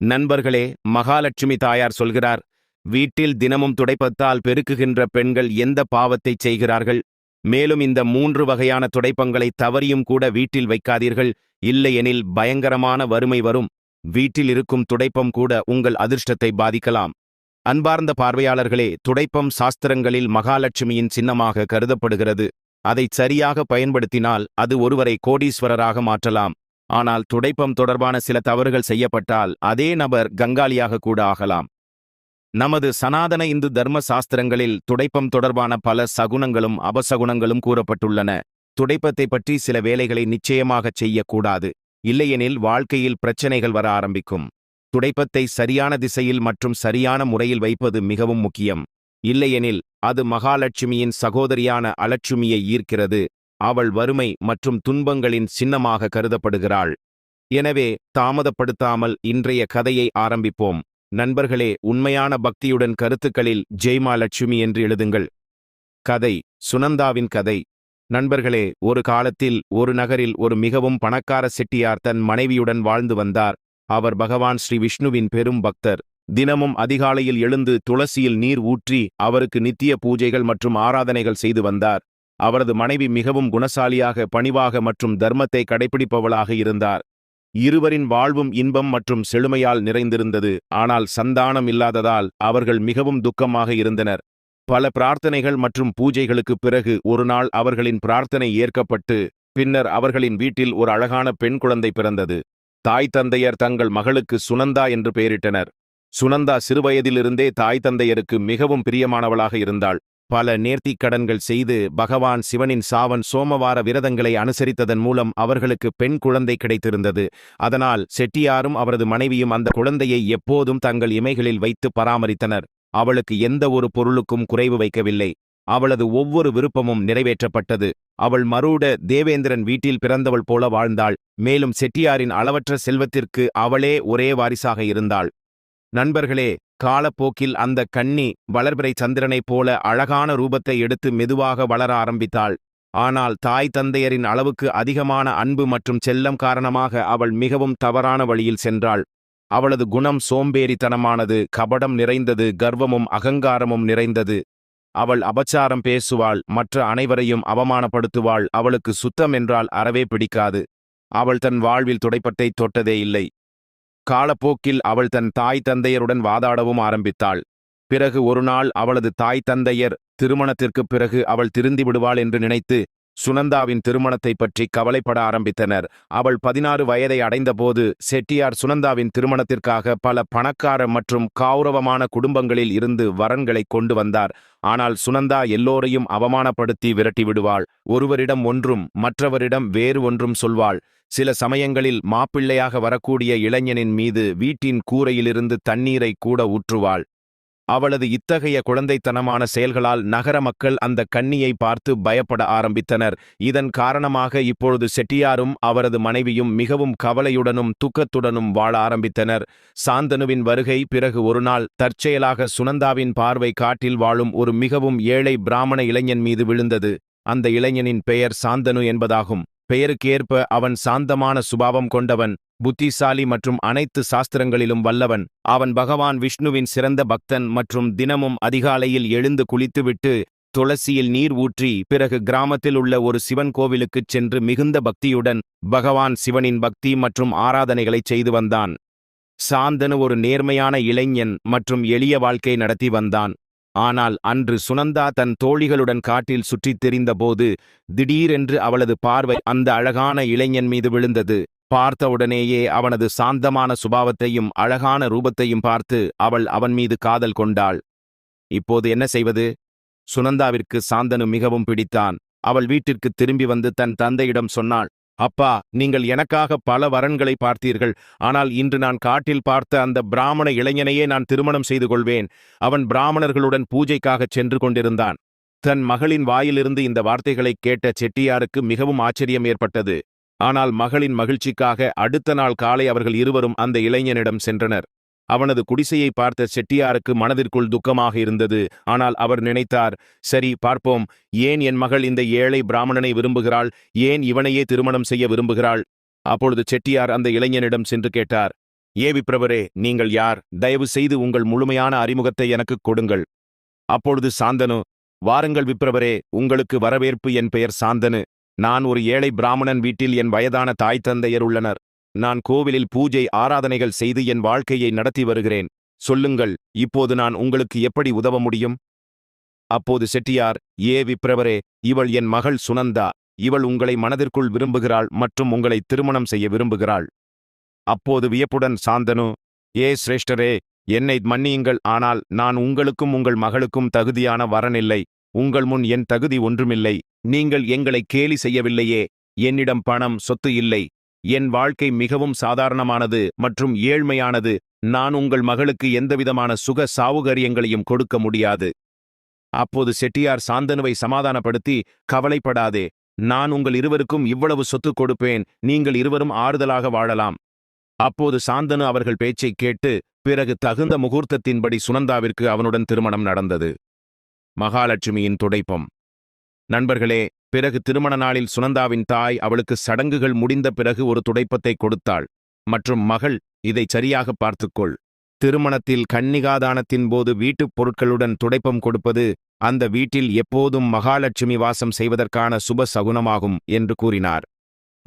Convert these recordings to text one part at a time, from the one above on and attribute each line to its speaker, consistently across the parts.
Speaker 1: நண்பர்களே மகாலட்சுமி தாயார் சொல்கிறார் வீட்டில் தினமும் துடைப்பத்தால் பெருக்குகின்ற பெண்கள் எந்த பாவத்தை செய்கிறார்கள்? மேலும் இந்த மூன்று வகையான துடைப்பங்களை தவறியும் கூட வீட்டில் வைக்காதீர்கள். இல்லையெனில் பயங்கரமான வறுமை வரும். வீட்டில் இருக்கும் துடைப்பம் கூட உங்கள் அதிர்ஷ்டத்தை பாதிக்கலாம். அன்பார்ந்த பார்வையாளர்களே துடைப்பம் சாஸ்திரங்களில் மகாலட்சுமியின் சின்னமாக கருதப்படுகிறது. அதைச் சரியாக பயன்படுத்தினால் அது ஒருவரை கோடீஸ்வரராக மாற்றலாம். ஆனால் துடைப்பம் தொடர்பான சில தவறுகள் செய்யப்பட்டால் அதே நபர் கங்காளியாக கூட ஆகலாம். நமது சனாதன இந்து தர்ம சாஸ்திரங்களில் துடைப்பம் தொடர்பான பல சகுனங்களும் அபசகுனங்களும் கூறப்பட்டுள்ளன. துடைப்பத்தை பற்றி சில வேலைகளை நிச்சயமாகச் செய்யக்கூடாது. இல்லையெனில் வாழ்க்கையில் பிரச்சனைகள் வர ஆரம்பிக்கும். துடைப்பத்தை சரியான திசையில் மற்றும் சரியான முறையில் வைப்பது மிகவும் முக்கியம். இல்லையெனில் அது மகாலட்சுமியின் சகோதரியான அலட்சுமியை ஈர்க்கிறது. அவள் வறுமை மற்றும் துன்பங்களின் சின்னமாக கருதப்படுகிறாள். எனவே தாமதப்படுத்தாமல் இன்றைய கதையை ஆரம்பிப்போம். நண்பர்களே உண்மையான பக்தியுடன் கருத்துக்களில் ஜெய்மா லட்சுமி என்று எழுதுங்கள். கதை சுனந்தாவின் கதை. நண்பர்களே ஒரு காலத்தில் ஒரு நகரில் ஒரு மிகவும் பணக்கார செட்டியார் தன் மனைவியுடன் வாழ்ந்து வந்தார். அவர் பகவான் ஸ்ரீ விஷ்ணுவின் பெரும் பக்தர். தினமும் அதிகாலையில் எழுந்து துளசியில் நீர் ஊற்றி அவருக்கு நித்திய பூஜைகள் மற்றும் ஆராதனைகள் செய்து வந்தார். அவரது மனைவி மிகவும் குணசாலியாக பணிவாக மற்றும் தர்மத்தை கடைபிடிப்பவளாக இருந்தார். இருவரின் வாழ்வும் இன்பம் மற்றும் செழுமையால் நிறைந்திருந்தது. ஆனால் சந்தானம் இல்லாததால் அவர்கள் மிகவும் துக்கமாக இருந்தனர். பல பிரார்த்தனைகள் மற்றும் பூஜைகளுக்குப் பிறகு ஒரு நாள் அவர்களின் பிரார்த்தனை ஏற்கப்பட்டு பின்னர் அவர்களின் வீட்டில் ஒரு அழகான பெண் குழந்தை பிறந்தது. தாய் தந்தையர் தங்கள் மகளுக்கு சுனந்தா என்று பெயரிட்டனர். சுனந்தா சிறுவயதிலிருந்தே தாய் தந்தையருக்கு மிகவும் பிரியமானவளாக இருந்தாள். பல நேர்த்திக் கடன்கள் செய்து பகவான் சிவனின் சாவன் சோமவார விரதங்களை அனுசரித்ததன் மூலம் அவர்களுக்கு பெண் குழந்தை கிடைத்திருந்தது. அதனால் செட்டியாரும் அவரது மனைவியும் அந்த குழந்தையை எப்போதும் தங்கள் இமைகளில் வைத்து பராமரித்தனர். அவளுக்கு எந்த ஒரு பொருளுக்கும் குறைவு வைக்கவில்லை. அவளது ஒவ்வொரு விருப்பமும் நிறைவேற்றப்பட்டது. அவள் மருட தேவேந்திரன் வீட்டில் பிறந்தவள் போல வாழ்ந்தாள். மேலும் செட்டியாரின் அளவற்ற செல்வத்திற்கு அவளே ஒரே வாரிசாக இருந்தாள். நண்பர்களே காலப்போக்கில் அந்த கன்னி வளர்பிறை சந்திரனைப் போல அழகான ரூபத்தை எடுத்து மெதுவாக வளர ஆரம்பித்தாள். ஆனால் தாய் தந்தையரின் அளவுக்கு அதிகமான அன்பு மற்றும் செல்லம் காரணமாக அவள் மிகவும் தவறான வழியில் சென்றாள். அவளது குணம் சோம்பேறித்தனமானது கபடம் நிறைந்தது கர்வமும் அகங்காரமும் நிறைந்தது. அவள் அபச்சாரம் பேசுவாள் மற்ற அனைவரையும் அவமானப்படுத்துவாள் அவளுக்கு சுத்தம் என்றால் அறவே பிடிக்காது. அவள் தன் வாழ்வில் துடைப்பத்தை தொட்டதே இல்லை. காலப்போக்கில் அவள் தன் தாய் தந்தையருடன் வாதாடவும் ஆரம்பித்தாள். பிறகு ஒருநாள் அவளது தாய் தந்தையர் திருமணத்திற்குப் பிறகு அவள் திருந்தி விடுவாள் என்று நினைத்து சுனந்தாவின் திருமணத்தை பற்றி கவலைப்பட ஆரம்பித்தனர். அவள் பதினாறு வயதை அடைந்தபோது செட்டியார் சுனந்தாவின் திருமணத்திற்காக பல பணக்கார மற்றும் கௌரவமான குடும்பங்களில் இருந்து வரன்களை கொண்டு வந்தார். ஆனால் சுனந்தா எல்லோரையும் அவமானப்படுத்தி விரட்டி விடுவாள். ஒருவரிடம் ஒன்றும் மற்றவரிடம் வேறு ஒன்றும் சொல்வாள். சில சமயங்களில் மாப்பிள்ளையாக வரக்கூடிய இளைஞனின் மீது வீட்டின் கூரையிலிருந்து தண்ணீரை கூட ஊற்றுவாள். அவளது இத்தகைய குழந்தைத்தனமான செயல்களால் நகர மக்கள் அந்த கண்ணியை பார்த்து பயப்பட ஆரம்பித்தனர். இதன் காரணமாக இப்பொழுது செட்டியாரும் அவரது மனைவியும் மிகவும் கவலையுடனும் துக்கத்துடனும் வாழ ஆரம்பித்தனர். சாந்தனுவின் வருகை பிறகு ஒருநாள் தற்செயலாக சுனந்தாவின் பார்வை காட்டில் வாழும் ஒரு மிகவும் ஏழை பிராமண இளைஞன் மீது விழுந்தது. அந்த இளைஞனின் பெயர் சாந்தனு என்பதாகும். பெயருக்கேற்ப அவன் சாந்தமான சுபாவம் கொண்டவன் புத்திசாலி மற்றும் அனைத்து சாஸ்திரங்களிலும் வல்லவன். அவன் பகவான் விஷ்ணுவின் சிறந்த பக்தன் மற்றும் தினமும் அதிகாலையில் எழுந்து குளித்துவிட்டு துளசியில் நீர் ஊற்றி பிறகு கிராமத்தில் உள்ள ஒரு சிவன் கோவிலுக்குச் சென்று மிகுந்த பக்தியுடன் பகவான் சிவனின் பக்தி மற்றும் ஆராதனைகளைச் செய்து வந்தான். சாந்தனு ஒரு நேர்மையான இளைஞன் மற்றும் எளிய வாழ்க்கை நடத்தி வந்தான். ஆனால் அன்று சுனந்தா தன் தோழிகளுடன் காட்டில் சுற்றித் தெரிந்தபோது திடீரென்று அவளது பார்வை அந்த அழகான இளைஞன் மீது விழுந்தது. பார்த்தவுடனேயே அவனது சாந்தமான சுபாவத்தையும் அழகான ரூபத்தையும் பார்த்து அவள் அவன் மீது காதல் கொண்டாள். இப்போது என்ன செய்வது? சுனந்தாவிற்கு சாந்தனு மிகவும் பிடித்தான். அவள் வீட்டிற்கு திரும்பி வந்து தன் தந்தையிடம் சொன்னாள். அப்பா நீங்கள் எனக்காக பல வரன்களை பார்த்தீர்கள். ஆனால் இன்று நான் காட்டில் பார்த்த அந்த பிராமண இளைஞனையே நான் திருமணம் செய்து கொள்வேன். அவன் பிராமணர்களுடன் பூஜைக்காகச் சென்று கொண்டிருந்தான். தன் மகளின் வாயிலிருந்து இந்த வார்த்தைகளைக் கேட்ட செட்டியாருக்கு மிகவும் ஆச்சரியம் ஏற்பட்டது. ஆனால் மகளின் மகிழ்ச்சிக்காக அடுத்த நாள் காலை அவர்கள் இருவரும் அந்த இளைஞனிடம் சென்றனர். அவனது குடிசையை பார்த்த செட்டியாருக்கு மனதிற்குள் துக்கமாக இருந்தது. ஆனால் அவர் நினைத்தார் சரி பார்ப்போம். ஏன் என் மகள் இந்த ஏழை பிராமணனை விரும்புகிறாள்? ஏன் இவனையே திருமணம் செய்ய விரும்புகிறாள்? அப்பொழுது செட்டியார் அந்த இளைஞனிடம் சென்று கேட்டார் ஏ விப்ரவரே நீங்கள் யார்? தயவு செய்து உங்கள் முழுமையான அறிமுகத்தை எனக்கு கொடுங்கள். அப்பொழுது சாந்தனு வாருங்கள் விப்ரவரே உங்களுக்கு வரவேற்பு என் பெயர் சாந்தனு. நான் ஒரு ஏழை பிராமணன் வீட்டில் என் வயதான தாய் தந்தையர் உள்ளனர். நான் கோவிலில் பூஜை ஆராதனைகள் செய்து என் வாழ்க்கையை நடத்தி வருகிறேன். சொல்லுங்கள் இப்போது நான் உங்களுக்கு எப்படி உதவ முடியும்? அப்போது செட்டியார் ஏ விப்ரவரே இவள் என் மகள் சுனந்தா. இவள் உங்களை மனதிற்குள் விரும்புகிறாள் மற்றும் உங்களை திருமணம் செய்ய விரும்புகிறாள். அப்போது வியப்புடன் சாந்தனு ஏ சிரேஷ்டரே என்னை மன்னியுங்கள். ஆனால் நான் உங்களுக்கும் உங்கள் மகளுக்கும் தகுதியான வரனில்லை. உங்கள் முன் என் தகுதி ஒன்றுமில்லை. நீங்கள் எங்களை கேலி செய்யவில்லையே. என்னிடம் பணம் சொத்து இல்லை. என் வாழ்க்கை மிகவும் சாதாரணமானது மற்றும் ஏழ்மையானது. நான் உங்கள் மகளுக்கு எந்தவிதமான சுக சாவுகரியங்களையும் கொடுக்க முடியாது. அப்போது செட்டியார் சாந்தனுவை சமாதானப்படுத்தி கவலைப்படாதே நான் உங்கள் இருவருக்கும் இவ்வளவு சொத்து கொடுப்பேன் நீங்கள் இருவரும் ஆறுதலாக வாழலாம். அப்போது சாந்தனு அவர்கள் பேச்சைக் கேட்டு பிறகு தகுந்த முகூர்த்தத்தின்படி சுனந்தாவிற்கு அவனுடன் திருமணம் நடந்தது. மகாலட்சுமியின் துடைப்பம். நண்பர்களே பிறகு திருமண நாளில் சுனந்தாவின் தாய் அவளுக்கு சடங்குகள் முடிந்த பிறகு ஒரு துடைப்பத்தை கொடுத்தாள். மற்றும் மகள் இதை சரியாக பார்த்துக்கொள். திருமணத்தில் கன்னிகாதானத்தின் போது வீட்டுப் பொருட்களுடன் துடைப்பம் கொடுப்பது அந்த வீட்டில் எப்போதும் மகாலட்சுமி வாசம் செய்வதற்கான சுப சகுனமாகும் என்று கூறினார்.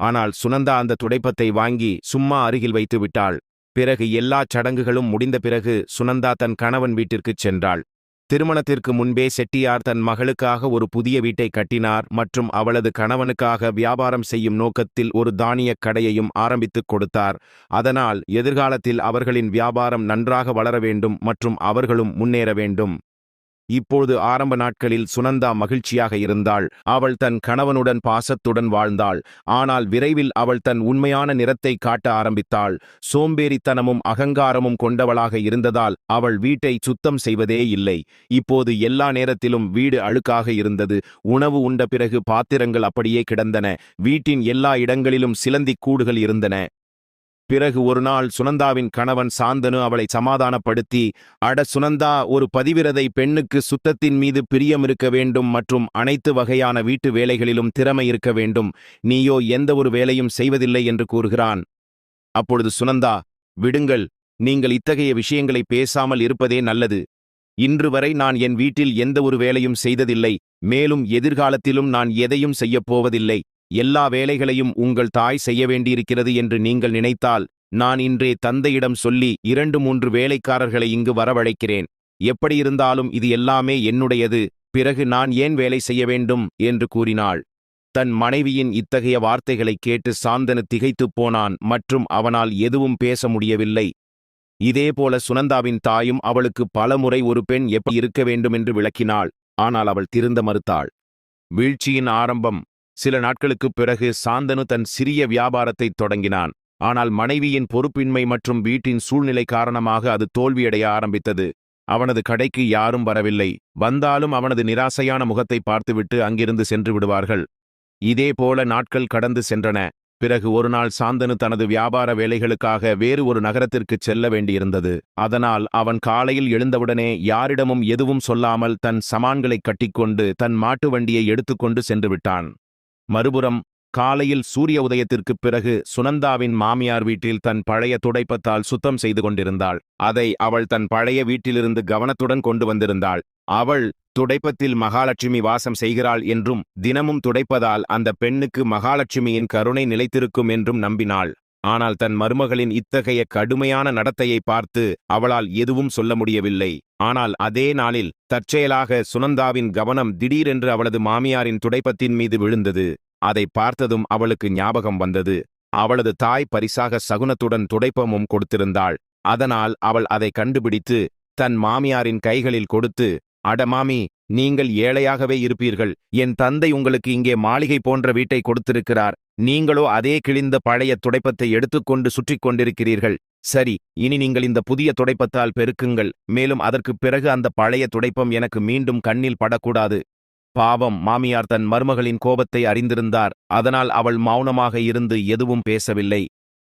Speaker 1: ஆனால் சுனந்தா அந்த துடைப்பத்தை வாங்கி சும்மா அருகில் வைத்து விட்டாள் பிறகு எல்லாச் சடங்குகளும் முடிந்த பிறகு சுனந்தா தன் கணவன் வீட்டிற்குச் சென்றாள். திருமணத்திற்கு முன்பே செட்டியார் தன் மகளுக்காக ஒரு புதிய வீட்டை கட்டினார் மற்றும் அவளது கணவனுக்காக வியாபாரம் செய்யும் நோக்கத்தில் ஒரு தானியக் கடையையும் ஆரம்பித்துக் கொடுத்தார். அதனால் எதிர்காலத்தில் அவர்களின் வியாபாரம் நன்றாக வளர வேண்டும் மற்றும் அவர்களும் முன்னேற வேண்டும். இப்போது ஆரம்ப நாட்களில் சுனந்தா மகிழ்ச்சியாக இருந்தாள். அவள் தன் கணவனுடன் பாசத்துடன் வாழ்ந்தாள். ஆனால் விரைவில் அவள் தன் உண்மையான நிறத்தை காட்ட ஆரம்பித்தாள். சோம்பேறித்தனமும் அகங்காரமும் கொண்டவளாக இருந்ததால் அவள் வீட்டை சுத்தம் செய்வதே இல்லை. இப்போது எல்லா நேரத்திலும் வீடு அழுக்காக இருந்தது. உணவு உண்ட பிறகு பாத்திரங்கள் அப்படியே கிடந்தன. வீட்டின் எல்லா இடங்களிலும் சிலந்திக் கூடுகள் இருந்தன. பிறகு ஒரு நாள் சுனந்தாவின் கணவன் சாந்தனு அவளை சமாதானப்படுத்தி அட சுனந்தா ஒரு பதிவிரதை பெண்ணுக்கு சுத்தத்தின் மீது பிரியம் இருக்க வேண்டும் மற்றும் அனைத்து வகையான வீட்டு வேலைகளிலும் திறமை இருக்க வேண்டும். நீயோ எந்த ஒரு வேலையும் செய்வதில்லை என்று கூறுகிறான். அப்பொழுது சுனந்தா விடுங்கள் நீங்கள் இத்தகைய விஷயங்களை பேசாமல் இருப்பதே நல்லது. இன்று வரை நான் என் வீட்டில் எந்த ஒரு வேலையும் செய்ததில்லை. மேலும் எதிர்காலத்திலும் நான் எதையும் செய்யப் போவதில்லை. எல்லா வேலைகளையும் உங்கள் தாய் செய்ய வேண்டியிருக்கிறது என்று நீங்கள் நினைத்தால் நான் இன்றே தந்தையிடம் சொல்லி இரண்டு மூன்று வேலைக்காரர்களை இங்கு வரவழைக்கிறேன். எப்படியிருந்தாலும் இது எல்லாமே என்னுடையது பிறகு நான் ஏன் வேலை செய்ய வேண்டும்? என்று கூறினாள். தன் மனைவியின் இத்தகைய வார்த்தைகளைக் கேட்டு சாந்தனு திகைத்துப் போனான் மற்றும் அவனால் எதுவும் பேச முடியவில்லை. இதேபோல சுனந்தாவின் தாயும் அவளுக்கு பலமுறை ஒரு பெண் எப்படி இருக்க வேண்டும் என்று விளக்கினாள். ஆனால் அவள் திருந்த மறுத்தாள். வீழ்ச்சியின் ஆரம்பம் சில நாட்களுக்குப் பிறகு சாந்தனு தன் சிறிய வியாபாரத்தைத் தொடங்கினான். ஆனால் மனைவியின் பொறுப்பின்மை மற்றும் வீட்டின் சூழ்நிலை காரணமாக அது தோல்வியடைய ஆரம்பித்தது. அவனது கடைக்கு யாரும் வரவில்லை. வந்தாலும் அவனது நிராசையான முகத்தை பார்த்துவிட்டு அங்கிருந்து சென்று விடுவார்கள். இதேபோல நாட்கள் கடந்து சென்றன. பிறகு ஒருநாள் சாந்தனு தனது வியாபார வேலைகளுக்காக வேறு ஒரு நகரத்திற்குச் செல்ல வேண்டியிருந்தது. அதனால் அவன் காலையில் எழுந்தவுடனே யாரிடமும் எதுவும் சொல்லாமல் தன் சமான்களைக் கட்டிக்கொண்டு தன் மாட்டு வண்டியை எடுத்துக்கொண்டு சென்று விட்டான். மறுபுறம் காலையில் சூரிய உதயத்திற்குப் பிறகு சுனந்தாவின் மாமியார் வீட்டில் தன் பழைய துடைப்பத்தால் சுத்தம் செய்து கொண்டிருந்தாள். அதை அவள் தன் பழைய வீட்டிலிருந்து கவனத்துடன் கொண்டு வந்திருந்தாள். அவள் துடைப்பத்தில் மகாலட்சுமி வாசம் செய்கிறாள் என்றும் தினமும் துடைப்பதால் அந்த பெண்ணுக்கு மகாலட்சுமியின் கருணை நிலைத்திருக்கும் என்றும் நம்பினாள். ஆனால் தன் மருமகளின் இத்தகைய கடுமையான நடத்தையை பார்த்து அவளால் எதுவும் சொல்ல முடியவில்லை. ஆனால் அதே நாளில் தற்செயலாக சுனந்தாவின் கவனம் திடீரென்று அவளது மாமியாரின் துடைப்பத்தின் மீது விழுந்தது. அதை பார்த்ததும் அவளுக்கு ஞாபகம் வந்தது. அவளது தாய் பரிசாக சகுனத்துடன் துடைப்பமும் கொடுத்திருந்தாள். அதனால் அவள் அதை கண்டுபிடித்து தன் மாமியாரின் கைகளில் கொடுத்து அட மாமி நீங்கள் ஏழையாகவே இருப்பீர்கள். என் தந்தை உங்களுக்கு இங்கே மாளிகை போன்ற வீட்டை கொடுத்திருக்கிறார். நீங்களோ அதே கிழிந்த பழைய துடைப்பத்தை எடுத்துக்கொண்டு சுற்றிக் கொண்டிருக்கிறீர்கள். சரி இனி நீங்கள் இந்த புதிய துடைப்பத்தால் பெருக்குங்கள். மேலும் அதற்குப் பிறகு அந்த பழைய துடைப்பம் எனக்கு மீண்டும் கண்ணில் படக்கூடாது. பாவம் மாமியார் தன் மருமகளின் கோபத்தை அறிந்திருந்தார். அதனால் அவள் மௌனமாக இருந்து எதுவும் பேசவில்லை.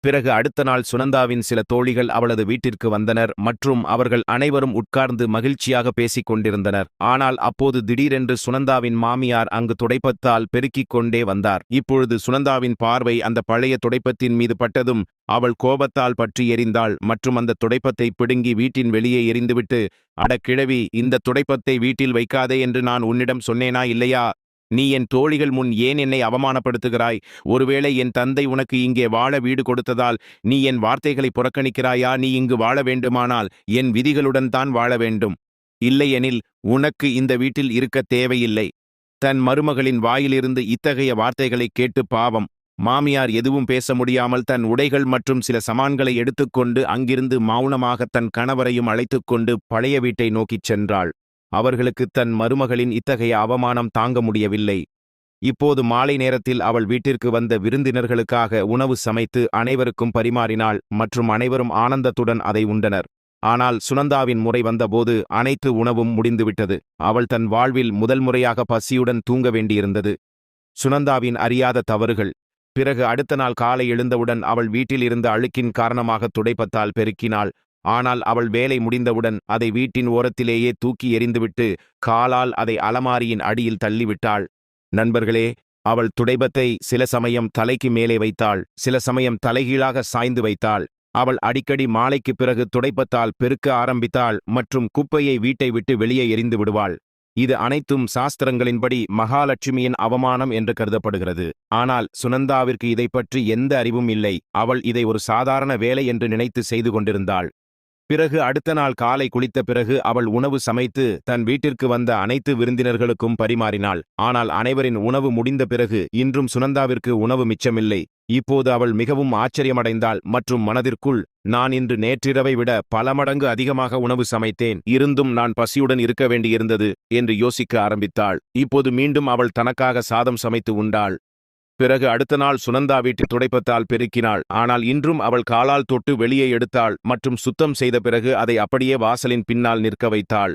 Speaker 1: பிறகு அடுத்த நாள் சுனந்தாவின் சில தோழிகள் அவளது வீட்டிற்கு வந்தனர் மற்றும் அவர்கள் அனைவரும் உட்கார்ந்து மகிழ்ச்சியாக பேசிக் கொண்டிருந்தனர். ஆனால் அப்போது திடீரென்று சுனந்தாவின் மாமியார் அங்கு துடைப்பத்தால் பெருக்கிக் கொண்டே வந்தார். இப்பொழுது சுனந்தாவின் பார்வை அந்த பழைய துடைப்பத்தின் மீது பட்டதும் அவள் கோபத்தால் பற்றி எறிந்தாள் மற்றும் அந்த துடைப்பத்தை பிடுங்கி வீட்டின் வெளியே எறிந்துவிட்டு அட கிழவி இந்த துடைப்பத்தை வீட்டில் வைக்காதே என்று நான் உன்னிடம் சொன்னேனா இல்லையா? நீ என் தோழிகள் முன் ஏன் என்னை அவமானப்படுத்துகிறாய்? ஒருவேளை என் தந்தை உனக்கு இங்கே வாழ வீடு கொடுத்ததால் நீ என் வார்த்தைகளை புறக்கணிக்கிறாயா? நீ இங்கு வாழ வேண்டுமானால் என் விதிகளுடன் தான் வாழ வேண்டும். இல்லையெனில் உனக்கு இந்த வீட்டில் இருக்க தேவையில்லை. தன் மருமகளின் வாயிலிருந்து இத்தகைய வார்த்தைகளை கேட்டு பாவம். மாமியார் எதுவும் பேச முடியாமல் தன் உடைகள் மற்றும் சில சமான்களை எடுத்துக்கொண்டு அங்கிருந்து மௌனமாக தன் கணவரையும் அழைத்துக்கொண்டு பழைய வீட்டை நோக்கிச் சென்றாள். அவர்களுக்கு தன் மருமகளின் இத்தகைய அவமானம் தாங்க முடியவில்லை. இப்போது மாலை நேரத்தில் அவள் வீட்டிற்கு வந்த விருந்தினர்களுக்காக உணவு சமைத்து அனைவருக்கும் பரிமாறினாள் மற்றும் அனைவரும் ஆனந்தத்துடன் அதை உண்டனர். ஆனால் சுனந்தாவின் முறை வந்தபோது அனைத்து உணவும் முடிந்துவிட்டது. அவள் தன் வாழ்வில் முதல் முறையாக பசியுடன் தூங்க வேண்டியிருந்தது. சுனந்தாவின் அறியாத தவறுகள். பிறகு அடுத்த நாள் காலை எழுந்தவுடன் அவள் வீட்டில் இருந்த அழுக்கின் காரணமாக துடைப்பத்தால் பெருக்கினாள். ஆனால் அவள் வேலை முடிந்தவுடன் அதை வீட்டின் ஓரத்திலேயே தூக்கி எறிந்துவிட்டு காலால் அதை அலமாரியின் அடியில் தள்ளிவிட்டாள். நண்பர்களே அவள் துடைபத்தை சில சமயம் தலைக்கு மேலே வைத்தாள் சில சமயம் தலைகீழாக சாய்ந்து வைத்தாள். அவள் அடிக்கடி மாலைக்கு பிறகு துடைப்பத்தால் பெருக்க ஆரம்பித்தாள் மற்றும் குப்பையை வீட்டை விட்டு வெளியே எறிந்து விடுவாள். இது அனைத்தும் சாஸ்திரங்களின்படி மகாலட்சுமியின் அவமானம் என்று கருதப்படுகிறது. ஆனால் சுனந்தாவிற்கு இதை பற்றி எந்த அறிவும் இல்லை. அவள் இதை ஒரு சாதாரண வேலை என்று நினைத்து செய்து கொண்டிருந்தாள். பிறகு அடுத்த நாள் காலை குளித்த பிறகு அவள் உணவு சமைத்து தன் வீட்டிற்கு வந்த அனைத்து விருந்தினர்களுக்கும் பரிமாறினாள். ஆனால் அனைவரின் உணவு முடிந்த பிறகு இன்றும் சுனந்தாவிற்கு உணவு மிச்சமில்லை. இப்போது அவள் மிகவும் ஆச்சரியமடைந்தாள் மற்றும் மனதிற்குள் நான் இன்று நேற்றிரவை விட பல மடங்கு அதிகமாக உணவு சமைத்தேன். இருந்தும் நான் பசியுடன் இருக்க வேண்டியிருந்தது என்று யோசிக்க ஆரம்பித்தாள். இப்போது மீண்டும் அவள் தனக்காக சாதம் சமைத்து உண்டாள். பிறகு அடுத்த நாள் சுனந்தா வீட்டில் துடைப்பத்தால் பெருக்கினாள். ஆனால் இன்றும் அவள் காலால் தொட்டு வெளியே எடுத்தாள் மற்றும் சுத்தம் செய்த பிறகு அதை அப்படியே வாசலின் பின்னால் நிற்க வைத்தாள்.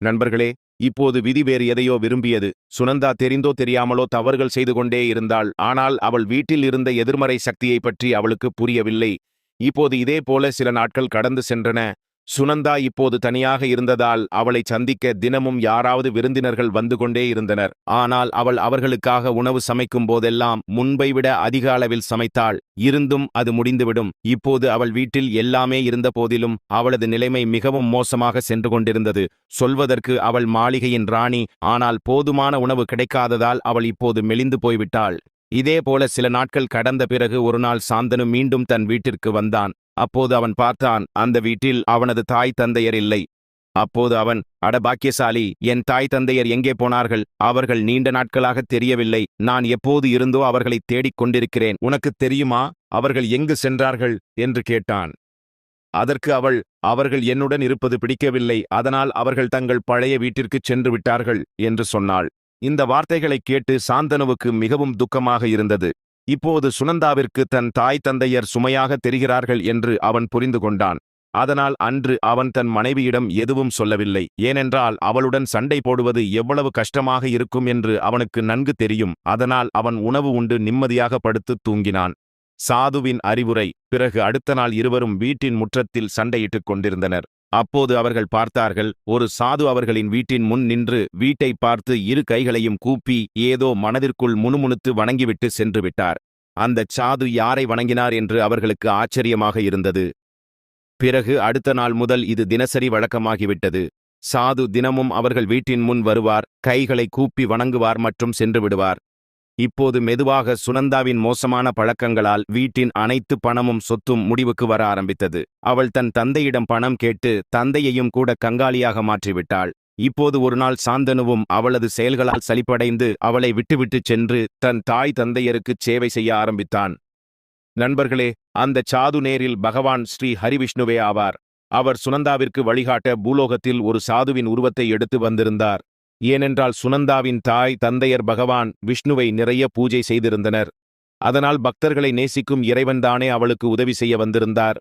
Speaker 1: நண்பர்களே இப்போது விதி வேறு எதையோ விரும்பியது. சுனந்தா தெரிந்தோ தெரியாமலோ தவறுகள் செய்து கொண்டே இருந்தாள். ஆனால் அவள் வீட்டில் இருந்த எதிர்மறை சக்தியை பற்றி அவளுக்கு புரியவில்லை. இப்போது இதே போல சில நாட்கள் கடந்து சென்றன. சுனந்தா இப்போது தனியாக இருந்ததால் அவளை சந்திக்க தினமும் யாராவது விருந்தினர்கள் வந்து கொண்டே இருந்தனர். ஆனால் அவள் அவர்களுக்காக உணவு சமைக்கும் போதெல்லாம் முன்பை விட அதிக அளவில் சமைத்தாள். இருந்தும் அது முடிந்துவிடும். இப்போது அவள் வீட்டில் எல்லாமே இருந்த போதிலும் அவளது நிலைமை மிகவும் மோசமாக சென்று கொண்டிருந்தது. சொல்வதற்கு அவள் மாளிகையின் ராணி ஆனால் போதுமான உணவு கிடைக்காததால் அவள் இப்போது மெலிந்து போய்விட்டாள். இதேபோல சில நாட்கள் கடந்த பிறகு ஒரு நாள் சாந்தனு மீண்டும் தன் வீட்டிற்கு வந்தான். அப்போது அவன் பார்த்தான் அந்த வீட்டில் அவனது தாய் தந்தையர் இல்லை. அப்போது அவன் அட பாக்கியசாலி என் தாய் தந்தையர் எங்கே போனார்கள்? அவர்கள் நீண்ட நாட்களாக தெரியவில்லை. நான் எப்போது இருந்தோ அவர்களை தேடிக் கொண்டிருக்கிறேன். உனக்கு தெரியுமா? அவர்கள் எங்கு சென்றார்கள்? என்று கேட்டான். அதற்கு அவள் அவர்கள் என்னுடன் இருப்பது பிடிக்கவில்லை. அதனால் அவர்கள் தங்கள் பழைய வீட்டிற்குச் சென்று விட்டார்கள் என்று சொன்னாள். இந்த வார்த்தைகளைக் கேட்டு சாந்தனுவுக்கு மிகவும் துக்கமாக இருந்தது. இப்போது சுனந்தாவிற்கு தன் தாய் தந்தையர் சுமையாக தெரிகிறார்கள் என்று அவன் புரிந்து கொண்டான். அதனால் அன்று அவன் தன் மனைவியிடம் எதுவும் சொல்லவில்லை. ஏனென்றால் அவளுடன் சண்டை போடுவது எவ்வளவு கஷ்டமாக இருக்கும் என்று அவனுக்கு நன்கு தெரியும். அதனால் அவன் உணவு உண்டு நிம்மதியாக படுத்து தூங்கினான். சாதுவின் அறிவுரை பிறகு அடுத்த நாள் இருவரும் வீட்டின் முற்றத்தில் சண்டையிட்டுக் கொண்டிருந்தனர். அப்போது அவர்கள் பார்த்தார்கள் ஒரு சாது அவர்களின் வீட்டின் முன் நின்று வீட்டை பார்த்து இரு கைகளையும் கூப்பி ஏதோ மனதிற்குள் முணுமுணுத்து வணங்கிவிட்டு சென்று விட்டார். அந்தச் சாது யாரை வணங்கினார் என்று அவர்களுக்கு ஆச்சரியமாக இருந்தது. பிறகு அடுத்த நாள் முதல் இது தினசரி வழக்கமாகிவிட்டது. சாது தினமும் அவர்கள் வீட்டின் முன் வருவார் கைகளை கூப்பி வணங்குவார் மற்றும் சென்று விடுவார். இப்போது மெதுவாக சுனந்தாவின் மோசமான பழக்கங்களால் வீட்டின் அனைத்து பணமும் சொத்தும் முடிவுக்கு வர ஆரம்பித்தது. அவள் தன் தந்தையிடம் பணம் கேட்டு தந்தையையும் கூட கங்காளியாக மாற்றிவிட்டாள். இப்போது ஒருநாள் சாந்தனுவும் அவளது செயல்களால் சலிப்படைந்து அவளை விட்டுவிட்டுச் சென்று தன் தாய் தந்தையருக்குச் சேவை செய்ய ஆரம்பித்தான். நண்பர்களே அந்த சாது நேரில் பகவான் ஸ்ரீ ஹரிவிஷ்ணுவே ஆவார். அவர் சுனந்தாவிற்கு வழிகாட்ட பூலோகத்தில் ஒரு சாதுவின் உருவத்தை எடுத்து வந்திருந்தார். ஏனென்றால் சுனந்தாவின் தாய் தந்தையர் பகவான் விஷ்ணுவை நிறைய பூஜை செய்திருந்தனர். அதனால் பக்தர்களை நேசிக்கும் இறைவன்தானே அவளுக்கு உதவி செய்ய வந்திருந்தார்.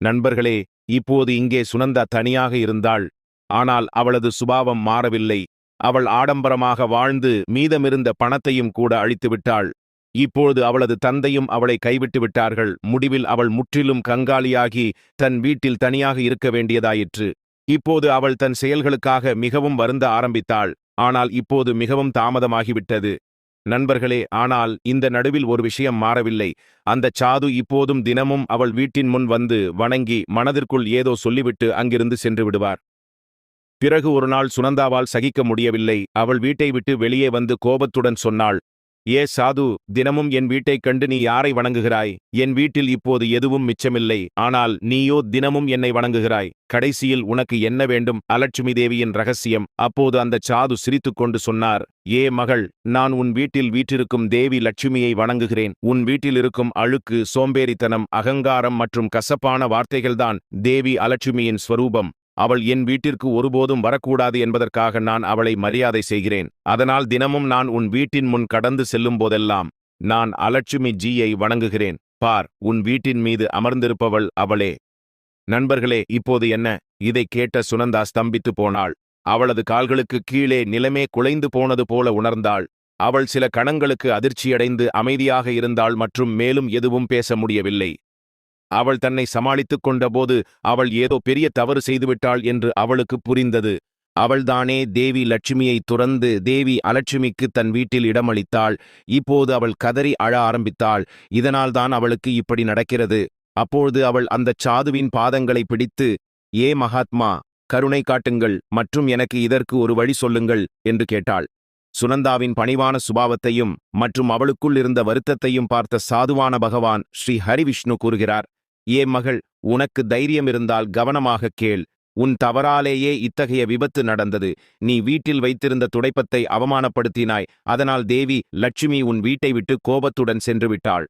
Speaker 1: நண்பர்களே இப்போது இங்கே சுனந்தா தனியாக இருந்தாள். ஆனால் அவளது சுபாவம் மாறவில்லை. அவள் ஆடம்பரமாக வாழ்ந்து மீதமிருந்த பணத்தையும் கூட அழித்துவிட்டாள். இப்பொழுது அவளது தந்தையும் அவளை கைவிட்டு விட்டார்கள். முடிவில் அவள் முற்றிலும் கங்காலியாகி தன் வீட்டில் தனியாக இருக்க வேண்டியதாயிற்று. இப்போது அவள் தன் செயல்களுக்காக மிகவும் வருந்த ஆரம்பித்தாள். ஆனால் இப்போது மிகவும் தாமதமாகிவிட்டது. நண்பர்களே ஆனால் இந்த நடுவில் ஒரு விஷயம் மாறவில்லை. அந்த சாது இப்போதும் தினமும் அவள் வீட்டின் முன் வந்து வணங்கி மனதிற்குள் ஏதோ சொல்லிவிட்டு அங்கிருந்து சென்று விடுவார். பிறகு ஒரு நாள் சுனந்தாவால் சகிக்க முடியவில்லை. அவள் வீட்டை விட்டு வெளியே வந்து கோபத்துடன் சொன்னாள் ஏ சாது தினமும் என் வீட்டைக் கண்டு நீ யாரை வணங்குகிறாய்? என் வீட்டில் இப்போது எதுவும் மிச்சமில்லை. ஆனால் நீயோ தினமும் என்னை வணங்குகிறாய். கடைசியில் உனக்கு என்ன வேண்டும்? அலட்சுமி தேவியின் ரகசியம். அப்போது அந்த சாது சிரித்துக்கொண்டு சொன்னார் ஏ மகள் நான் உன் வீட்டில் வீற்றிருக்கும் தேவி லட்சுமியை வணங்குகிறேன். உன் வீட்டில் இருக்கும் அழுக்கு சோம்பேறித்தனம் அகங்காரம் மற்றும் கசப்பான வார்த்தைகள்தான் தேவி அலட்சுமியின் ஸ்வரூபம். அவள் என் வீட்டிற்கு ஒருபோதும் வரக்கூடாது என்பதற்காக நான் அவளை மரியாதை செய்கிறேன். அதனால் தினமும் நான் உன் வீட்டின் முன் கடந்து செல்லும் போதெல்லாம் நான் அலட்சுமி ஜீயை வணங்குகிறேன். பார் உன் வீட்டின் மீது அமர்ந்திருப்பவள் அவளே. நண்பர்களே இப்போது என்ன? இதைக் கேட்ட சுனந்தா ஸ்தம்பித்து போனாள். அவளது கால்களுக்கு கீழே நிலமே குலைந்து போனது போல உணர்ந்தாள். அவள் சில கணங்களுக்கு அதிர்ச்சியடைந்து அமைதியாக இருந்தாள் மற்றும் மேலும் எதுவும் பேச முடியவில்லை. அவள் தன்னை சமாளித்துக் கொண்டபோது அவள் ஏதோ பெரிய தவறு செய்துவிட்டாள் என்று அவளுக்கு புரிந்தது. அவள்தானே தேவி லட்சுமியை துறந்து தேவி அலட்சுமிக்கு தன் வீட்டில் இடமளித்தாள். இப்போது அவள் கதறி அழ ஆரம்பித்தாள். இதனால்தான் அவளுக்கு இப்படி நடக்கிறது. அப்பொழுது அவள் அந்தச் சாதுவின் பாதங்களை பிடித்து ஏ மகாத்மா கருணை காட்டுங்கள் மற்றும் எனக்கு இதற்கு ஒரு வழி சொல்லுங்கள் என்று கேட்டாள். சுனந்தாவின் பணிவான சுபாவத்தையும் மற்றும் அவளுக்குள் இருந்த வருத்தத்தையும் பார்த்த சாதுவான பகவான் ஸ்ரீ ஹரிவிஷ்ணு கூறுகிறார் ஏ மகள் உனக்கு தைரியம் இருந்தால் கவனமாக கேள். உன் தவறாலேயே இத்தகைய விபத்து நடந்தது. நீ வீட்டில் வைத்திருந்த துடைப்பத்தை அவமானப்படுத்தினாய். அதனால் தேவி லட்சுமி உன் வீட்டை விட்டு கோபத்துடன் சென்று விட்டாள்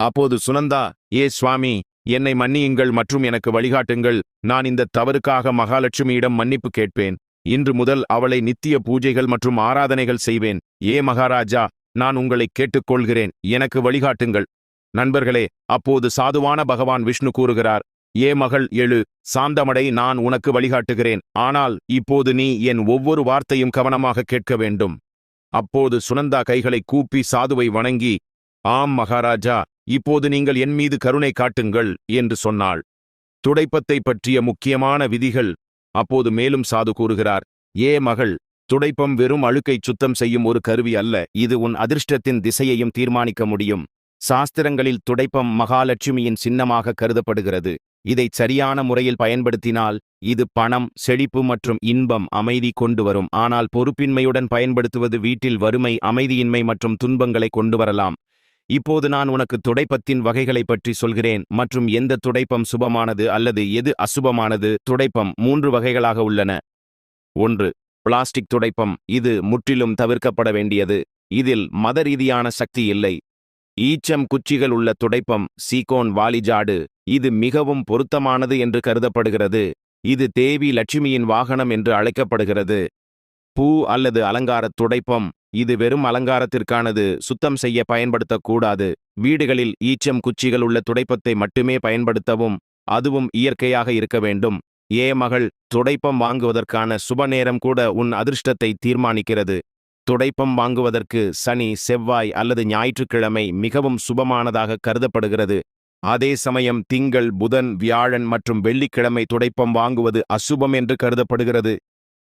Speaker 1: அப்போது சுனந்தா ஏ சுவாமி என்னை மன்னியுங்கள் மற்றும் எனக்கு வழிகாட்டுங்கள். நான் இந்த தவறுக்காக மகாலட்சுமியிடம் மன்னிப்பு கேட்பேன். இன்று முதல் அவளை நித்திய பூஜைகள் மற்றும் ஆராதனைகள் செய்வேன். ஏ மகாராஜா நான் உங்களை கேட்டுக்கொள்கிறேன். எனக்கு வழிகாட்டுங்கள். நண்பர்களே அப்போது சாதுவான பகவான் விஷ்ணு கூறுகிறார் ஏ மகள் எழு சாந்தமடை நான் உனக்கு வழிகாட்டுகிறேன் ஆனால் இப்போது நீ என் ஒவ்வொரு வார்த்தையும் கவனமாக கேட்க வேண்டும். அப்போது சுனந்தா கைகளை கூப்பி சாதுவை வணங்கி ஆம் மகாராஜா இப்போது நீங்கள் என் மீது கருணை காட்டுங்கள் என்று சொன்னாள். துடைப்பத்தை பற்றிய முக்கியமான விதிகள் அப்போது மேலும் சாது கூறுகிறார் ஏ மகள் துடைப்பம் வெறும் அழுக்கை சுத்தம் செய்யும் ஒரு கருவி அல்ல இது உன் அதிர்ஷ்டத்தின் திசையையும் தீர்மானிக்க முடியும். சாஸ்திரங்களில் துடைப்பம் மகாலட்சுமியின் சின்னமாக கருதப்படுகிறது. இதை சரியான முறையில் பயன்படுத்தினால் இது பணம் செழிப்பு மற்றும் இன்பம் அமைதி கொண்டு வரும். ஆனால் பொறுப்பின்மையுடன் பயன்படுத்துவது வீட்டில் வறுமை அமைதியின்மை மற்றும் துன்பங்களை கொண்டு வரலாம். இப்போது நான் உனக்கு துடைப்பத்தின் வகைகளை பற்றி சொல்கிறேன். மற்றும் எந்த துடைப்பம் சுபமானது அல்லது எது அசுபமானது? துடைப்பம் மூன்று வகைகளாக உள்ளன. ஒன்று பிளாஸ்டிக் துடைப்பம். இது முற்றிலும் தவிர்க்கப்பட வேண்டியது. இதில் மத ரீதியான சக்தி இல்லை. ஈச்சம் குச்சிகள் உள்ள துடைப்பம் சீகோன் வாலிஜாடு இது மிகவும் பொருத்தமானது என்று கருதப்படுகிறது. இது தேவி லட்சுமியின் வாகனம் என்று அழைக்கப்படுகிறது. பூ அல்லது அலங்காரத் துடைப்பம் இது வெறும் அலங்காரத்திற்கானது சுத்தம் செய்ய பயன்படுத்தக்கூடாது. வீடுகளில் ஈச்சம் குச்சிகள் உள்ள துடைப்பத்தை மட்டுமே பயன்படுத்தவும் அதுவும் இயற்கையாக இருக்க வேண்டும். ஏ மகள் துடைப்பம் வாங்குவதற்கான சுப நேரம் கூட உன் அதிர்ஷ்டத்தை தீர்மானிக்கிறது. துடைப்பம் வாங்குவதற்கு சனி செவ்வாய் அல்லது ஞாயிற்றுக்கிழமை மிகவும் சுபமானதாக கருதப்படுகிறது. அதே சமயம் திங்கள் புதன் வியாழன் மற்றும் வெள்ளிக்கிழமை துடைப்பம் வாங்குவது அசுபம் என்று கருதப்படுகிறது.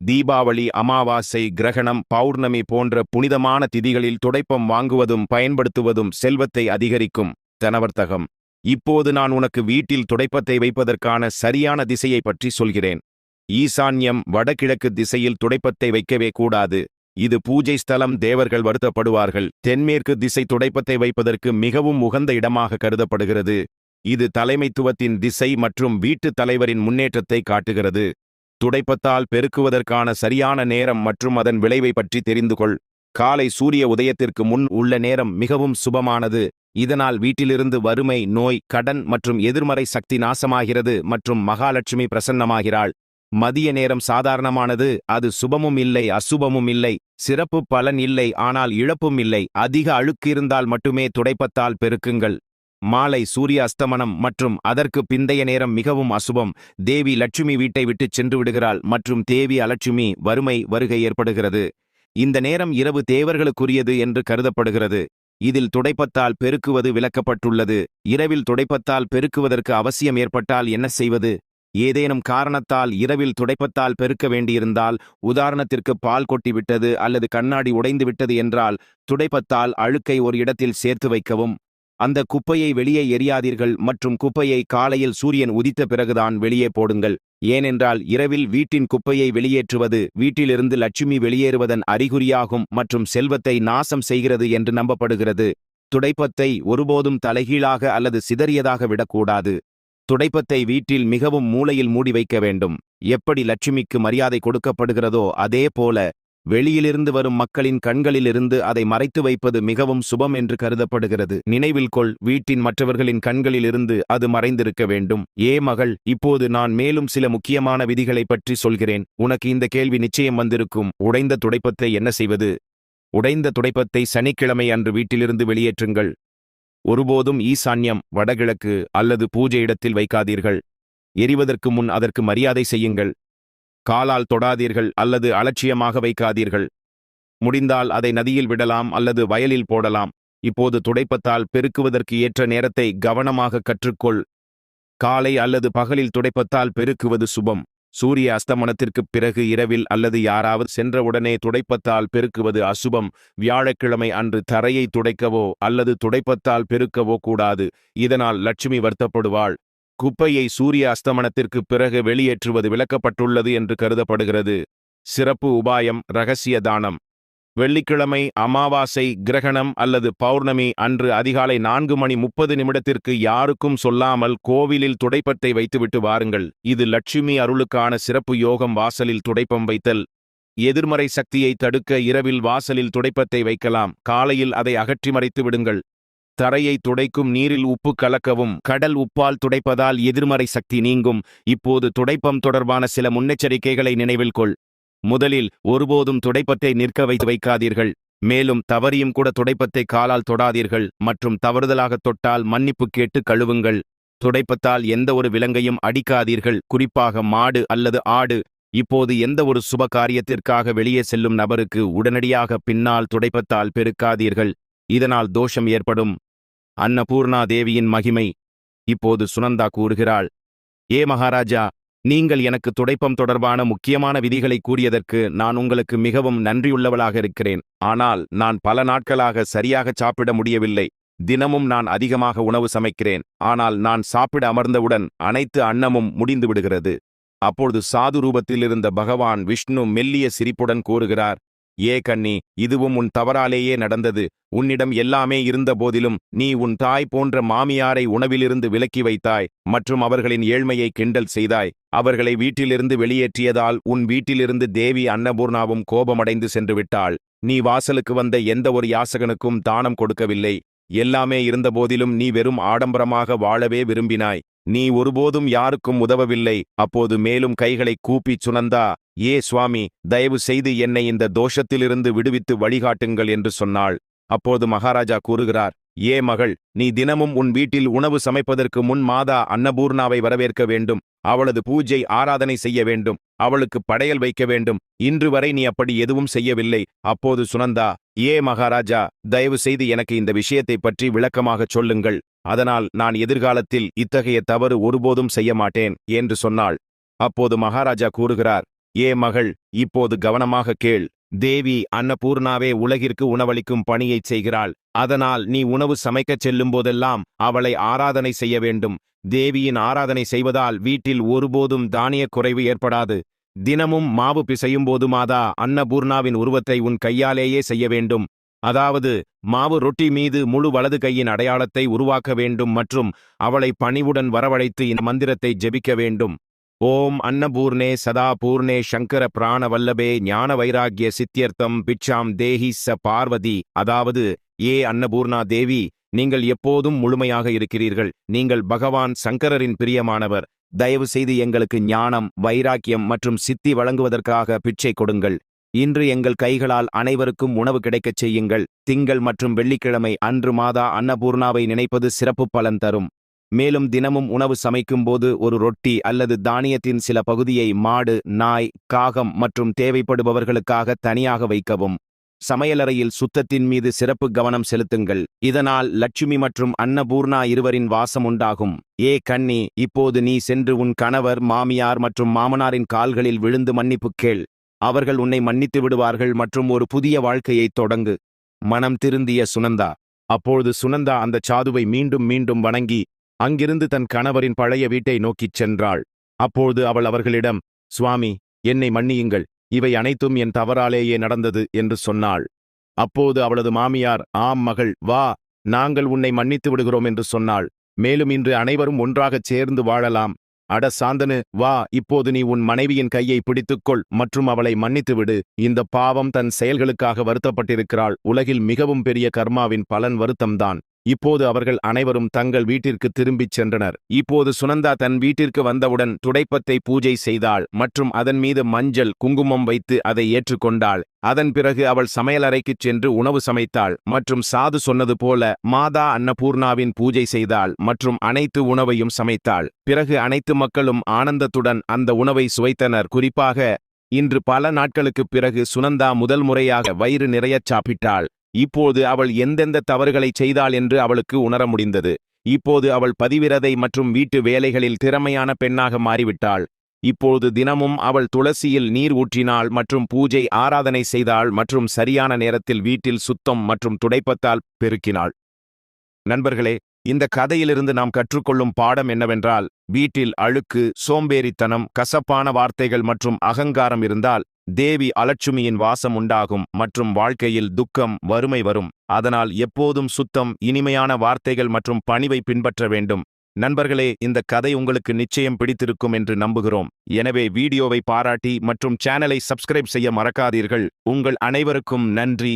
Speaker 1: தீபாவளி அமாவாசை கிரகணம் பௌர்ணமி போன்ற புனிதமான திதிகளில் துடைப்பம் வாங்குவதும் பயன்படுத்துவதும் செல்வத்தை அதிகரிக்கும். தனவர்த்தகம் இப்போது நான் உனக்கு வீட்டில் துடைப்பத்தை வைப்பதற்கான சரியான திசையை பற்றி சொல்கிறேன். ஈசான்யம் வடகிழக்கு திசையில் துடைப்பத்தை வைக்கவே கூடாது. இது பூஜை ஸ்தலம் தேவர்கள் வருத்தப்படுவார்கள். தென்மேற்கு திசை துடைப்பத்தை வைப்பதற்கு மிகவும் உகந்த இடமாக கருதப்படுகிறது. இது தலைமைத்துவத்தின் திசை மற்றும் வீட்டுத் தலைவரின் முன்னேற்றத்தை காட்டுகிறது. துடைப்பத்தால் பெருக்குவதற்கான சரியான நேரம் மற்றும் அதன் விளைவை பற்றி தெரிந்து கொள். காலை சூரிய உதயத்திற்கு முன் உள்ள நேரம் மிகவும் சுபமானது. இதனால் வீட்டிலிருந்து வறுமை நோய் கடன் மற்றும் எதிர்மறை சக்தி நாசமாகிறது மற்றும் மகாலட்சுமி பிரசன்னமாகிறாள். மதிய நேரம் சாதாரணமானது. அது சுபமும் இல்லை அசுபமும் இல்லை. சிறப்பு பலன் இல்லை ஆனால் இழப்பும் இல்லை. அதிக அழுக்கு இருந்தால் மட்டுமே துடைப்பத்தால் பெருக்குங்கள். மாலை சூரிய அஸ்தமனம் மற்றும் அதற்கு பிந்தைய நேரம் மிகவும் அசுபம். தேவி லட்சுமி வீட்டை விட்டுச் சென்று விடுகிறாள் மற்றும் தேவி அலட்சுமி வறுமை வருகை ஏற்படுகிறது. இந்த நேரம் இரவு தேவர்களுக்குரியது என்று கருதப்படுகிறது. இதில் துடைப்பத்தால் பெருக்குவது விளக்கப்பட்டுள்ளது. இரவில் துடைப்பத்தால் பெருக்குவதற்கு அவசியம் ஏற்பட்டால் என்ன செய்வது? ஏதேனும் காரணத்தால் இரவில் துடைப்பத்தால் பெருக்க வேண்டியிருந்தால் உதாரணத்திற்கு பால் கொட்டிவிட்டது அல்லது கண்ணாடி உடைந்துவிட்டது என்றால் துடைப்பத்தால் அழுக்கை ஒரு இடத்தில் சேர்த்து வைக்கவும். அந்த குப்பையை வெளியே எறியாதீர்கள் மற்றும் குப்பையை காலையில் சூரியன் உதித்த பிறகுதான் வெளியே போடுங்கள். ஏனென்றால் இரவில் வீட்டின் குப்பையை வெளியேற்றுவது வீட்டிலிருந்து லட்சுமி வெளியேறுவதன் அறிகுறியாகும் மற்றும் செல்வத்தை நாசம் செய்கிறது என்று நம்பப்படுகிறது. துடைப்பத்தை ஒருபோதும் தலைகீழாக அல்லது சிதறியதாக விடக்கூடாது. துடைப்பத்தை வீட்டில் மிகவும் மூலையில் மூடி வைக்க வேண்டும். எப்படி லட்சுமிக்கு மரியாதை கொடுக்கப்படுகிறதோ அதே போல வெளியிலிருந்து வரும் மக்களின் கண்களிலிருந்து அதை மறைத்து வைப்பது மிகவும் சுபம் என்று கருதப்படுகிறது. நினைவில் கொள் வீட்டின் மற்றவர்களின் கண்களிலிருந்து அது மறைந்திருக்க வேண்டும். ஏ மகள் இப்போது நான் மேலும் சில முக்கியமான விதிகளை பற்றி சொல்கிறேன். உனக்கு இந்த கேள்வி நிச்சயம் வந்திருக்கும். உடைந்த துடைப்பத்தை என்ன செய்வது? உடைந்த துடைப்பத்தை சனிக்கிழமை அன்று வீட்டிலிருந்து வெளியேற்றுங்கள். ஒருபோதும் ஈசான்யம் வடகிழக்கு அல்லது பூஜை இடத்தில் வைக்காதீர்கள். எரிவதற்கு முன் அதற்கு மரியாதை செய்யுங்கள். காலால் தொடாதீர்கள் அல்லது அலட்சியமாக வைக்காதீர்கள். முடிந்தால் அதை நதியில் விடலாம் அல்லது வயலில் போடலாம். இப்போது துடைப்பத்தால் பெருக்குவதற்கு ஏற்ற நேரத்தை கவனமாக கற்றுக்கொள். காலை அல்லது பகலில் துடைப்பத்தால் பெருக்குவது சுபம். சூரிய அஸ்தமனத்திற்குப் பிறகு இரவில் அல்லது யாராவது சென்றவுடனே துடைப்பத்தால் பெருக்குவது அசுபம். வியாழக்கிழமை அன்று தரையை துடைக்கவோ அல்லது துடைப்பத்தால் பெருக்கவோ கூடாது. இதனால் லட்சுமி வருத்தப்படுவாள். குப்பையை சூரிய அஸ்தமனத்திற்குப் பிறகு வெளியேற்றுவது விளக்கப்பட்டுள்ளது என்று கருதப்படுகிறது. சிறப்பு உபாயம் ரகசிய தானம். வெள்ளிக்கிழமை அமாவாசை கிரகணம் அல்லது பௌர்ணமி அன்று அதிகாலை நான்கு மணி முப்பது நிமிடத்திற்கு யாருக்கும் சொல்லாமல் கோவிலில் துடைப்பத்தை வைத்துவிட்டு வாருங்கள். இது லட்சுமி அருளுக்கான சிறப்பு யோகம் வாசலில் துடைப்பம் வைத்தல். எதிர்மறை சக்தியை தடுக்க இரவில் வாசலில் துடைப்பத்தை வைக்கலாம். காலையில் அதை அகற்றி மறைத்து விடுங்கள். தரையை துடைக்கும் நீரில் உப்பு கலக்கவும். கடல் உப்பால் துடைப்பதால் எதிர்மறை சக்தி நீங்கும். இப்போது துடைப்பம் தொடர்பான சில முன்னெச்சரிக்கைகளை நினைவில் கொள். முதலில் ஒருபோதும் துடைப்பத்தை நிற்க வைத்து வைக்காதீர்கள். மேலும் தவறியும் கூட துடைப்பத்தை காலால் தொடாதீர்கள். மற்றும் தவறுதலாக தொட்டால் மன்னிப்பு கேட்டு கழுவுங்கள். துடைப்பத்தால் எந்த ஒரு விலங்கையும் அடிக்காதீர்கள். குறிப்பாக மாடு அல்லது ஆடு. இப்போது எந்த ஒரு சுப காரியத்திற்காக வெளியே செல்லும் நபருக்கு உடனடியாக பின்னால் துடைப்பத்தால் பெருக்காதீர்கள். இதனால் தோஷம் ஏற்படும். அன்னபூர்ணா தேவியின் மகிமை. இப்போது சுனந்தா கூறுகிறாள். ஏ மகாராஜா நீங்கள் எனக்கு துடைப்பம் தொடர்பான முக்கியமான விதிகளை கூறியதற்கு நான் உங்களுக்கு மிகவும் நன்றியுள்ளவளாக இருக்கிறேன். ஆனால் நான் பல நாட்களாக சரியாக சாப்பிட முடியவில்லை. தினமும் நான் அதிகமாக உணவு சமைக்கிறேன். ஆனால் நான் சாப்பிட அமர்ந்தவுடன் அனைத்து அன்னமும் முடிந்து விடுகிறது அப்பொழுது சாது ரூபத்தில் இருந்த பகவான் விஷ்ணு மெல்லிய சிரிப்புடன் கூறுகிறார் ஏ கண்ணி இதுவும் உன் தவறாலேயே நடந்தது. உன்னிடம் எல்லாமே இருந்த போதிலும் நீ உன் தாய் போன்ற மாமியாரை உணவிலிருந்து விலக்கி வைத்தாய் மற்றும் அவர்களின் ஏழ்மையை கிண்டல் செய்தாய். அவர்களை வீட்டிலிருந்து வெளியேற்றியதால் உன் வீட்டிலிருந்து தேவி அன்னபூர்ணாவும் கோபமடைந்து சென்று விட்டாள். நீ வாசலுக்கு வந்த எந்த ஒரு யாசகனுக்கும் தானம் கொடுக்கவில்லை. எல்லாமே இருந்தபோதிலும் நீ வெறும் ஆடம்பரமாக வாழவே விரும்பினாய். நீ ஒருபோதும் யாருக்கும் உதவவில்லை. அப்போது மேலும் கைகளை கூப்பிச் சுனந்தா ஏ சுவாமி தயவு செய்து என்னை இந்த தோஷத்திலிருந்து விடுவித்து வழிகாட்டுங்கள் என்று சொன்னாள். அப்போது மகாராஜா கூறுகிறார் ஏ மகள் நீ தினமும் உன் வீட்டில் உணவு சமைப்பதற்கு முன் மாதா அன்னபூர்ணாவை வரவேற்க வேண்டும். அவளது பூஜை ஆராதனை செய்ய வேண்டும். அவளுக்கு படையல் வைக்க வேண்டும். இன்று வரை நீ அப்படி எதுவும் செய்யவில்லை. அப்போது சுனந்தா ஏ மகாராஜா தயவு செய்து எனக்கு இந்த விஷயத்தை பற்றி விளக்கமாகச் சொல்லுங்கள். அதனால் நான் எதிர்காலத்தில் இத்தகைய தவறு ஒருபோதும் செய்ய மாட்டேன் என்று சொன்னாள். அப்போது மகாராஜா கூறுகிறார் ஏ மகள் இப்போது கவனமாக கேள். தேவி அன்னபூர்ணாவே உலகிற்கு உணவளிக்கும் பணியைச் செய்கிறாள். அதனால் நீ உணவு சமைக்கச் செல்லும் போதெல்லாம் அவளை ஆராதனை செய்ய வேண்டும். தேவியின் ஆராதனை செய்வதால் வீட்டில் ஒருபோதும் தானிய குறைவு ஏற்படாது. தினமும் மாவு பிசையும் போதுமாதா அன்னபூர்ணாவின் உருவத்தை உன் கையாலேயே செய்ய வேண்டும். அதாவது மாவு ரொட்டி மீது முழு வலது கையின் அடையாளத்தை உருவாக்க வேண்டும் மற்றும் அவளை பணிவுடன் வரவழைத்து இந்த மந்திரத்தை ஜெபிக்க வேண்டும். ஓம் அன்னபூர்ணே சதா பூர்ணே சங்கர பிராண வல்லபே ஞான வைராகிய சித்தியர்த்தம் பிச்சாம் தேஹி ச பார்வதி. அதாவது ஏ அன்னபூர்ணா தேவி நீங்கள் எப்போதும் முழுமையாக இருக்கிறீர்கள். நீங்கள் பகவான் சங்கரரின் பிரியமானவர். தயவு செய்து எங்களுக்கு ஞானம் வைராக்கியம் மற்றும் சித்தி வழங்குவதற்காக பிச்சை கொடுங்கள். இன்று எங்கள் கைகளால் அனைவருக்கும் உணவு கிடைக்கச் செய்யுங்கள். திங்கள் மற்றும் வெள்ளிக்கிழமை அன்று மாதா அன்னபூர்ணாவை நினைப்பது சிறப்பு பலன் தரும். மேலும் தினமும் உணவு சமைக்கும்போது ஒரு ரொட்டி அல்லது தானியத்தின் சில பகுதியை மாடு நாய் காகம் மற்றும் தேவைப்படுபவர்களுக்காக தனியாக வைக்கவும். சமையலறையில் சுத்தத்தின் மீது சிறப்பு கவனம் செலுத்துங்கள். இதனால் லட்சுமி மற்றும் அன்னபூர்ணா இருவரின் வாசம் உண்டாகும். ஏ கண்ணி இப்போது நீ சென்று உன் கணவர் மாமியார் மற்றும் மாமனாரின் கால்களில் விழுந்து மன்னிப்பு கேள். அவர்கள் உன்னை மன்னித்து விடுவார்கள் மற்றும் ஒரு புதிய வாழ்க்கையைத் தொடங்கு. மனம் திருந்திய சுனந்தா அப்பொழுது சுனந்தா அந்த சாதுவை மீண்டும் மீண்டும் வணங்கி அங்கிருந்து தன் கணவரின் பழைய வீட்டை நோக்கிச் சென்றாள். அப்போது அவள் அவர்களிடம் சுவாமி என்னை மன்னியுங்கள். இவை அனைத்தும் என் தவறாலேயே நடந்தது என்று சொன்னாள். அப்போது அவளது மாமியார் ஆம் மகள் வா நாங்கள் உன்னை மன்னித்து விடுகிறோம் என்று சொன்னாள். மேலும் இன்று அனைவரும் ஒன்றாகச் சேர்ந்து வாழலாம். அட சாந்தனு வா இப்போது நீ உன் மனைவியின் கையை பிடித்துக்கொள் மற்றும் அவளை மன்னித்துவிடு இந்த பாவம் தன் செயல்களுக்காக வருத்தப்பட்டிருக்கிறாள். உலகில் மிகவும் பெரிய கர்மாவின் பலன் வருத்தம்தான். இப்போது அவர்கள் அனைவரும் தங்கள் வீட்டிற்கு திரும்பிச் சென்றனர். இப்போது சுனந்தா தன் வீட்டிற்கு வந்தவுடன் துடைப்பத்தை பூஜை செய்தாள் மற்றும் அதன் மீது மஞ்சள் குங்குமம் வைத்து அதை ஏற்றுக்கொண்டாள். அதன் பிறகு அவள் சமையலறைக்குச் சென்று உணவு சமைத்தாள் மற்றும் சாது சொன்னது போல மாதா அன்னபூர்ணாவின் பூஜை செய்தாள் மற்றும் அனைத்து உணவையும் சமைத்தாள். பிறகு அனைத்து மக்களும் ஆனந்தத்துடன் அந்த உணவை சுவைத்தனர். குறிப்பாக இன்று பல நாட்களுக்குப் பிறகு சுனந்தா முதல் முறையாக வயிறு நிறையச் சாப்பிட்டாள். இப்போது அவள் எந்தெந்த தவறுகளைச் செய்தாள் என்று அவளுக்கு உணர முடிந்தது. இப்போது அவள் பதிவிரதை மற்றும் வீட்டு வேலைகளில் திறமையான பெண்ணாக மாறிவிட்டாள். இப்போது தினமும் அவள் துளசியில் நீர் ஊற்றினாள் மற்றும் பூஜை ஆராதனை செய்தாள் மற்றும் சரியான நேரத்தில் வீட்டில் சுத்தம் மற்றும் துடைப்பத்தால் பெருக்கினாள். நண்பர்களே இந்த கதையிலிருந்து நாம் கற்றுக்கொள்ளும் பாடம் என்னவென்றால் வீட்டில் அழுக்கு சோம்பேறித்தனம் கசப்பான வார்த்தைகள் மற்றும் அகங்காரம் இருந்தால் தேவி அலட்சுமியின் வாசம் உண்டாகும் மற்றும் வாழ்க்கையில் துக்கம் வறுமை வரும். அதனால் எப்போதும் சுத்தம் இனிமையான வார்த்தைகள் மற்றும் பணிவை பின்பற்ற வேண்டும். நண்பர்களே இந்த கதை உங்களுக்கு நிச்சயம் பிடித்திருக்கும் என்று நம்புகிறோம். எனவே வீடியோவை பாராட்டி மற்றும் சேனலை சப்ஸ்கிரைப் செய்ய மறக்காதீர்கள். உங்கள் அனைவருக்கும் நன்றி.